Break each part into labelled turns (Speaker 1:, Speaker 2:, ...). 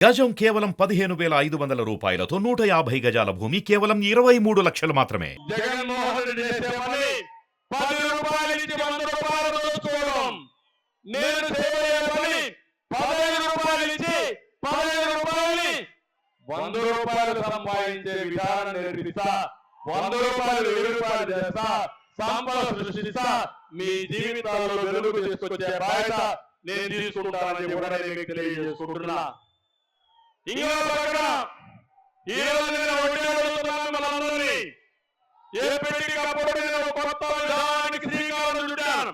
Speaker 1: గజం కేవలం పదిహేను వేల ఐదు వందల రూపాయలతో నూట యాభై గజాల భూమి కేవలం ఇరవై మూడు లక్షలు మాత్రమే.
Speaker 2: వంద రూపాయలు నేను సంపాదించే విధానం నేర్పిస్తా వంద రూపాయలు వెయ్యి రూపాయలు చేస్తా సంపద సృష్టిస్తా మీ జీవితాల్లో వెలుగు తీసుకొచ్చే బాధ్యత నేను తీసుకుంటానని కూడా నేను తెలియజేసుకుంటున్నా. ఇంకో పక్కన ఈ రోజు నేను ఒకటి మనందరినీ. ఏ పెళ్ళి కప్పుడు నేను కొత్త విధానానికి శ్రీకారం చుట్టాను.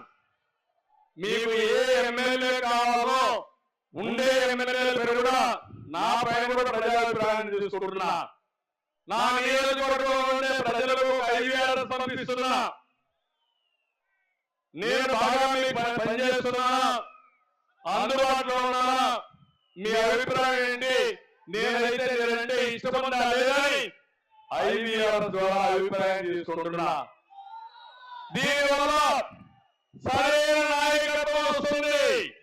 Speaker 2: మీకు ఏ ఎమ్మెల్యే కావాలో ఉండే ఎమ్మెల్యే పేరు కూడా నా పైన కూడా ప్రజాభిప్రాయాన్ని తీసుకుంటున్నా. నా నియోజకవర్గంలో ఉండే ప్రజలకు ఐదు సమర్పిస్తున్నా. నేను బాగా పనిచేస్తున్నా అందుబాటులో ఉన్నా మీ అభిప్రాయం ఏంటి? నేనైతే నేనంటే ఇష్టపడ్డా లేదని ఐవీఆర్ ద్వారా అభిప్రాయం తీసుకుంటున్నా. దీనివల్ల సరైన నాయకత్వం వస్తుంది.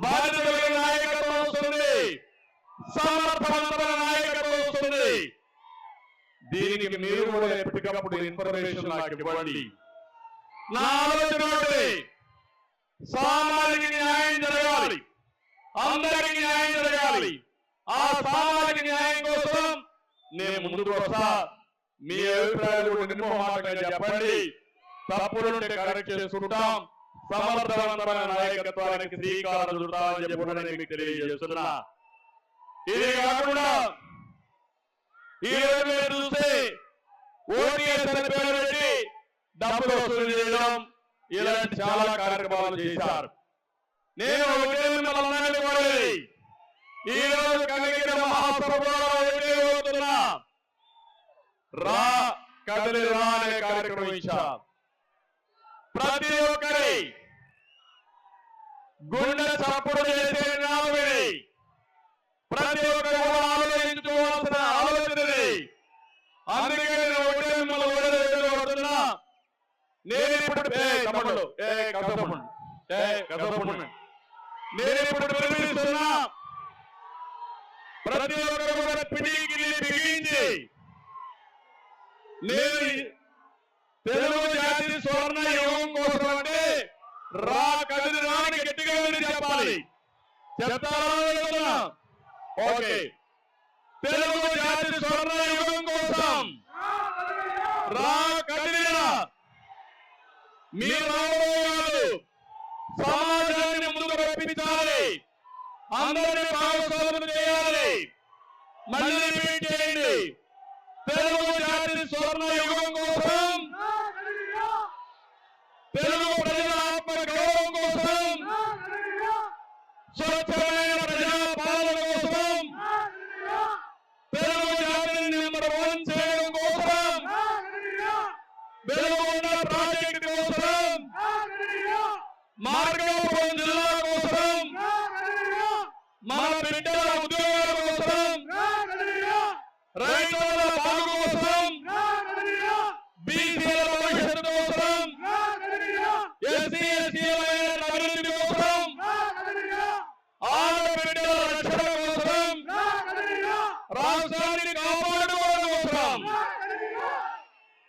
Speaker 2: బాధ్యత నాయకత్వం వస్తుంది. సమర్థవంతమైన నాయకత్వం వస్తుంది. దీనికి మీరు కూడా ఎప్పటికప్పుడు ఇన్ఫర్మేషన్ నాకు ఇవ్వండి. నా ఆలోచన సామాజిక న్యాయం అందరికి న్యాయం జరగాలి. ఆ సామాజిక న్యాయం కోసం నేను ముందుకు వస్తా. మీ అభిప్రాయాలు కూడా చెప్పండి. తప్పులుంటే కరెక్ట్ చేసుకుంటాం. సమర్థవంతమైన నాయకత్వానికి శ్రీకారం చుడతామని చెప్పి మీకు తెలియజేస్తున్నా. ఇది కాకుండా ఈ రోజు మీరు చూస్తే ఓటీఎస్ అని పేరు పెట్టి డబ్బులు వసూలు చేయడం ఇలాంటి చాలా కార్యక్రమాలు చేశారు. నేను ఒకటే మిమ్మల్ని కోరేది ఈ రోజు కలిగిన మహాసభలో ఒకటే కోరుతున్నా రా కదలి రా అనే కార్యక్రమం ఇచ్చాం. ప్రతి ఒక్కరి గుండె చప్పుడు చేసే నామని ప్రతి ఒక్కరు కూడా ఆలోచించుకోవాల్సిన ఆలోచనది అందుకే నేను ఒకటే మిమ్మల్ని ఒకటే కోరుతున్నా. నేను ఇప్పుడు ఏ తమ్ముడు ఏ కథపుడు ఏ కథపుడు నేను ఇప్పుడు పిలిపిస్తున్నా ప్రతి ఒక్కరు కూడా పిడికిలి బిగించి నేను తెలుగు జాతి స్వర్ణ యుగం కోసం అంటే రా కదిలి రాని గట్టిగా చెప్పాలి. చెప్తారా ఓకే. తెలుగు జాతి స్వర్ణ యుగం కోసం రా కదిలిరా మీ రాబోయేవాళ్ళు ముందుకు అందరినీ భాగస్వాములు చేయాలి. మళ్ళీ రిపీట్ చేయండి. తెలుగు జాతి స్వర్ణ యుగం కోసం తెలుగు ప్రజల ఆత్మ గౌరవం కోసం స్వచ్ఛమైన ప్రజా పాలన కోసం తెలుగు జాతిని నెంబర్ వన్ చేయడం కోసం వెలుగు ఉన్న ప్రాజెక్ట్ కోసం మార్గపురం జిల్లా కోసం మన బిడ్డల ఉద్యోగాల కోసం రైతుల బాగు కోసం బీసీల భవిష్యత్తు కోసం ఎస్సీ ఎస్టీల అభివృద్ధి కోసం ఆడబిడ్డల రక్షణ కోసం రాష్ట్రాన్ని కాపాడుకోవడం కోసం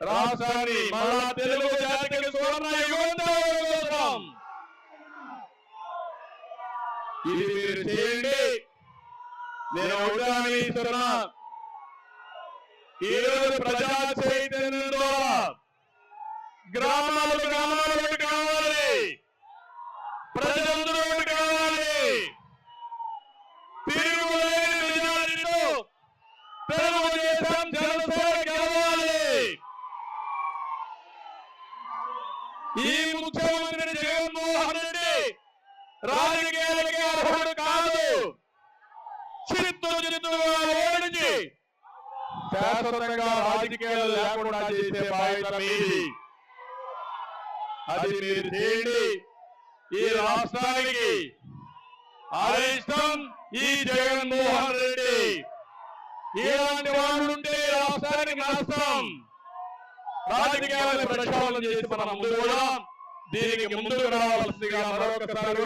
Speaker 2: రాష్ట్రాన్ని మళ్ళా తెలుగు జాతికి సువర్ణ యుగం తేవడం కోసం ఇది మీరు చేయండి నేను ఒకటి హామీ ఇస్తున్నా ఈ రోజు ప్రజా చైతన్యం ద్వారా గ్రామాలు గ్రామాలు ఒకటి కావాలి ప్రజలందరూ ఒకటి కావాలి తిరుగులేని మెజారిటీతో తెలుగుదేశం జనసేన గెలవాలి ఈ ముఖ్యమంత్రి జగన్మోహన్ రెడ్డి రాజకీయాలకి శాశ్వతంగా రాజకీయాలు లేకుండా చేసే బాధ్యత మీది. అది మీరు చేయండి. ఈ రాష్ట్రానికి అరిష్టం ఈ జగన్మోహన్ రెడ్డి. ఇలాంటి వాళ్ళుంటే రాష్ట్రానికి నష్టం. రాజకీయాలను ప్రక్షాళన చేసి మనం ముందు కూడా దీనికి ముందుకు రావాల్సిందిగా మరొకసారి